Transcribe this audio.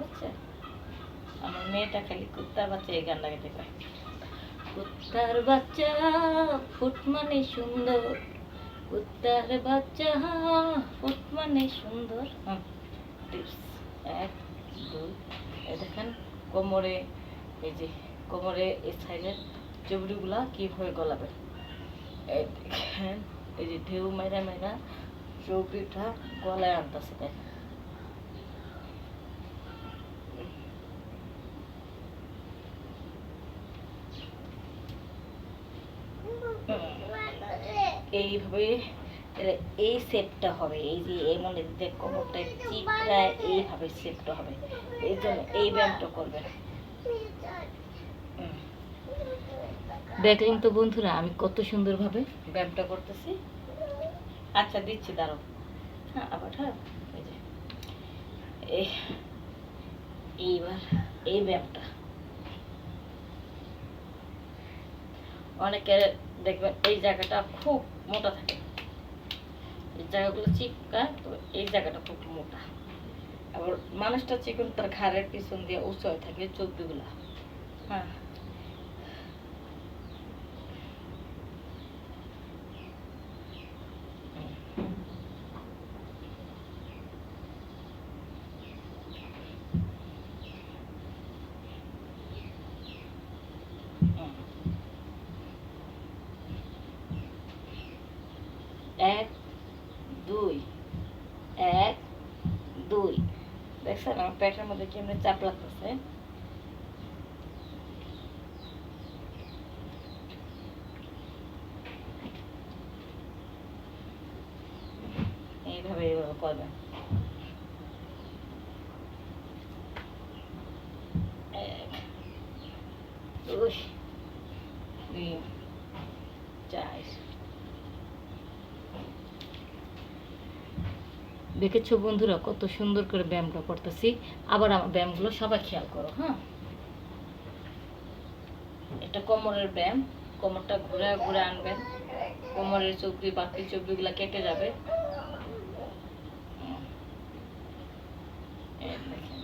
বুঝছে আমার মেয়েটা খালি কুত্তার বাচ্চা, এই গানটা পায় কুত্তার বাচ্চা মানে সুন্দর। কুত্তার বাচ্চা মানে সুন্দর। এক, দুই দেখেন কোমরে, এই যে কোমরে এই সাইডের চুবড়িগুলা কীভাবে গলাবে। এই দেখেন, এই যে ঢেউ মেরা মেরা চৌকিটা গলায় আনতেছে দেখ এইভাবে এই শেপটা হবে। এই যে এমন যে কোমরটা চিপড়ায় এইভাবে শেপটা হবে। এই জন্য এই ব্যায়ামটা করবেন। হুম। দেখলেন তো বন্ধুরা আমি কত সুন্দরভাবে ব্যায়ামটা করতেছি। আচ্ছা দিচ্ছি দাঁড়াও। হ্যাঁ আবার হ্যাঁ এইবার এই ব্যায়ামটা। অনেকের দেখবেন এই জায়গাটা খুব মোটা থাকে। এই জায়গাগুলো চিপকা, তো এই জায়গাটা খুব মোটা। আবার মানুষটা চিকন, তার ঘাড়ের পিছন দিয়ে উঁচু হয়ে থাকে চর্বিগুলা। হ্যাঁ। এক, দুই এক, দুই। দেখছেন, আমার পেটের মধ্যে কেমনে চাপ লাগতেছে। এইভাবে এইভাবে করবেন। এক, দুই, তিন, চার। দেখেছ বন্ধুরা, কত সুন্দর করে ব্যায়ামটা করতেছি। আবার আমার ব্যায়ামগুলো সবাই খেয়াল করো হ্যাঁ? এটা কোমরের ব্যায়াম, কোমরটা ঘুরে ঘুরে আনবেন। কোমরের চবড়ি বাকি চবড়িগুলো কেটে যাবে। দেখেন।